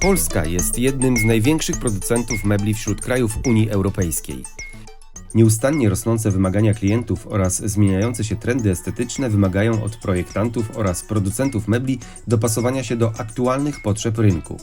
Polska jest jednym z największych producentów mebli wśród krajów Unii Europejskiej. Nieustannie rosnące wymagania klientów oraz zmieniające się trendy estetyczne wymagają od projektantów oraz producentów mebli dopasowania się do aktualnych potrzeb rynku.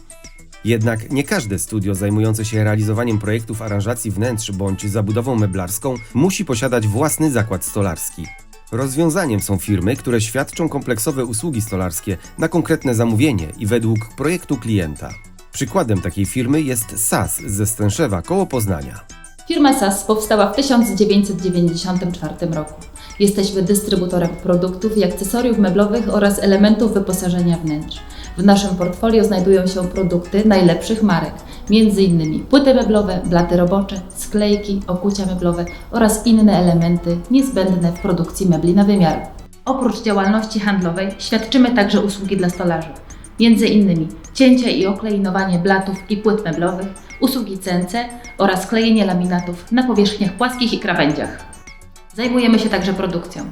Jednak nie każde studio zajmujące się realizowaniem projektów aranżacji wnętrz bądź zabudową meblarską musi posiadać własny zakład stolarski. Rozwiązaniem są firmy, które świadczą kompleksowe usługi stolarskie na konkretne zamówienie i według projektu klienta. Przykładem takiej firmy jest SAS ze Stęszewa koło Poznania. Firma SAS powstała w 1994 roku. Jesteśmy dystrybutorem produktów i akcesoriów meblowych oraz elementów wyposażenia wnętrz. W naszym portfolio znajdują się produkty najlepszych marek, m.in. płyty meblowe, blaty robocze, sklejki, okucia meblowe oraz inne elementy niezbędne w produkcji mebli na wymiar. Oprócz działalności handlowej świadczymy także usługi dla stolarzy, m.in. cięcie i oklejnowanie blatów i płyt meblowych, usługi CNC oraz klejenie laminatów na powierzchniach płaskich i krawędziach. Zajmujemy się także produkcją.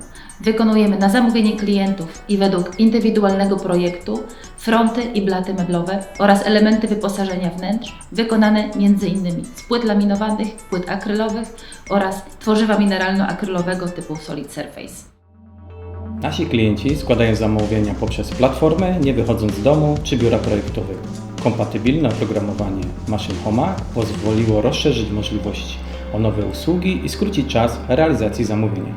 Wykonujemy na zamówienie klientów i według indywidualnego projektu fronty i blaty meblowe oraz elementy wyposażenia wnętrz wykonane m.in. z płyt laminowanych, płyt akrylowych oraz tworzywa mineralno-akrylowego typu Solid Surface. Nasi klienci składają zamówienia poprzez platformę, nie wychodząc z domu czy biura projektowego. Kompatybilne oprogramowanie Machine Homa pozwoliło rozszerzyć możliwości o nowe usługi i skrócić czas realizacji zamówienia.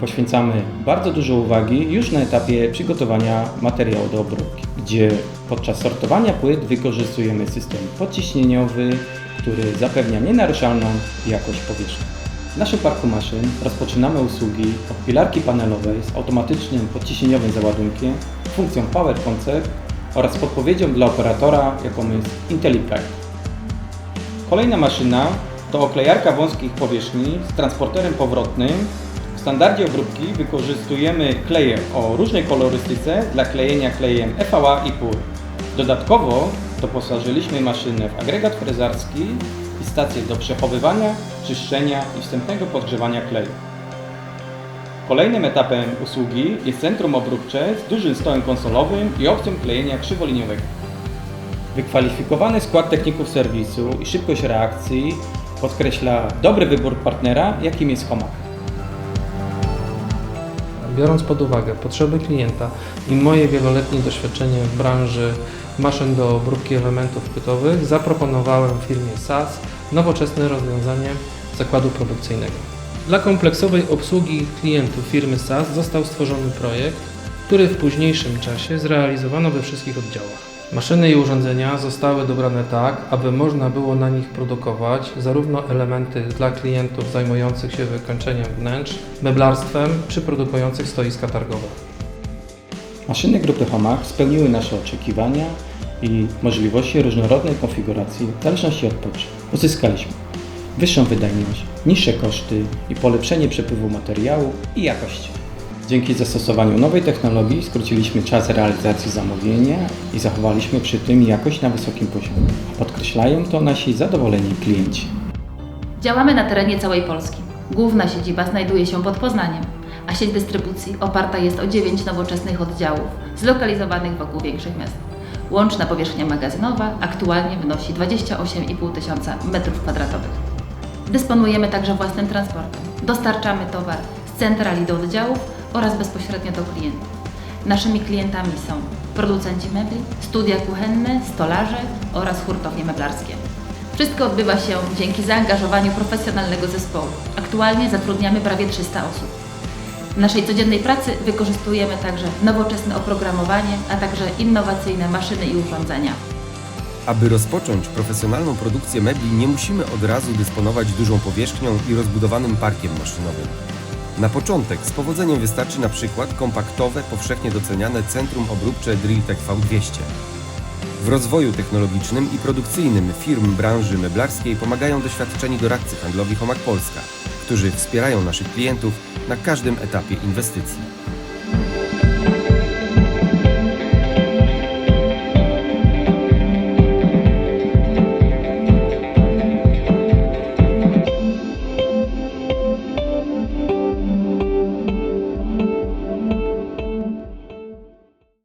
Poświęcamy bardzo dużo uwagi już na etapie przygotowania materiału do obróbki, gdzie podczas sortowania płyt wykorzystujemy system podciśnieniowy, który zapewnia nienaruszalną jakość powierzchni. W naszym parku maszyn rozpoczynamy usługi od pilarki panelowej z automatycznym podciśnieniowym załadunkiem, funkcją Power Concept oraz podpowiedzią dla operatora, jaką jest IntelliPrime. Kolejna maszyna to oklejarka wąskich powierzchni z transporterem powrotnym. W standardzie obróbki wykorzystujemy kleje o różnej kolorystyce dla klejenia klejem EVA i PUR. Dodatkowo doposażyliśmy maszynę w agregat frezarski i stację do przechowywania, czyszczenia i wstępnego podgrzewania kleju. Kolejnym etapem usługi jest centrum obróbcze z dużym stołem konsolowym i opcją klejenia krzywoliniowego. Wykwalifikowany skład techników serwisu i szybkość reakcji podkreśla dobry wybór partnera, jakim jest Homag. Biorąc pod uwagę potrzeby klienta i moje wieloletnie doświadczenie w branży maszyn do obróbki elementów płytowych, zaproponowałem firmie SAS nowoczesne rozwiązanie zakładu produkcyjnego. Dla kompleksowej obsługi klientów firmy SAS został stworzony projekt, który w późniejszym czasie zrealizowano we wszystkich oddziałach. Maszyny i urządzenia zostały dobrane tak, aby można było na nich produkować zarówno elementy dla klientów zajmujących się wykończeniem wnętrz, meblarstwem czy produkujących stoiska targowe. Maszyny grupy Homag spełniły nasze oczekiwania i możliwości różnorodnej konfiguracji w zależności od potrzeb. Uzyskaliśmy wyższą wydajność, niższe koszty i polepszenie przepływu materiału i jakości. Dzięki zastosowaniu nowej technologii skróciliśmy czas realizacji zamówienia i zachowaliśmy przy tym jakość na wysokim poziomie. Podkreślają to nasi zadowoleni klienci. Działamy na terenie całej Polski. Główna siedziba znajduje się pod Poznaniem, a sieć dystrybucji oparta jest o 9 nowoczesnych oddziałów zlokalizowanych wokół większych miast. Łączna powierzchnia magazynowa aktualnie wynosi 28,5 tysiąca m2. Dysponujemy także własnym transportem. Dostarczamy towar z centrali do oddziałów oraz bezpośrednio do klientów. Naszymi klientami są producenci mebli, studia kuchenne, stolarze oraz hurtownie meblarskie. Wszystko odbywa się dzięki zaangażowaniu profesjonalnego zespołu. Aktualnie zatrudniamy prawie 300 osób. W naszej codziennej pracy wykorzystujemy także nowoczesne oprogramowanie, a także innowacyjne maszyny i urządzenia. Aby rozpocząć profesjonalną produkcję mebli, nie musimy od razu dysponować dużą powierzchnią i rozbudowanym parkiem maszynowym. Na początek z powodzeniem wystarczy na przykład kompaktowe, powszechnie doceniane centrum obróbcze Drilltech V200. W rozwoju technologicznym i produkcyjnym firm branży meblarskiej pomagają doświadczeni doradcy handlowi Homag Polska, którzy wspierają naszych klientów na każdym etapie inwestycji.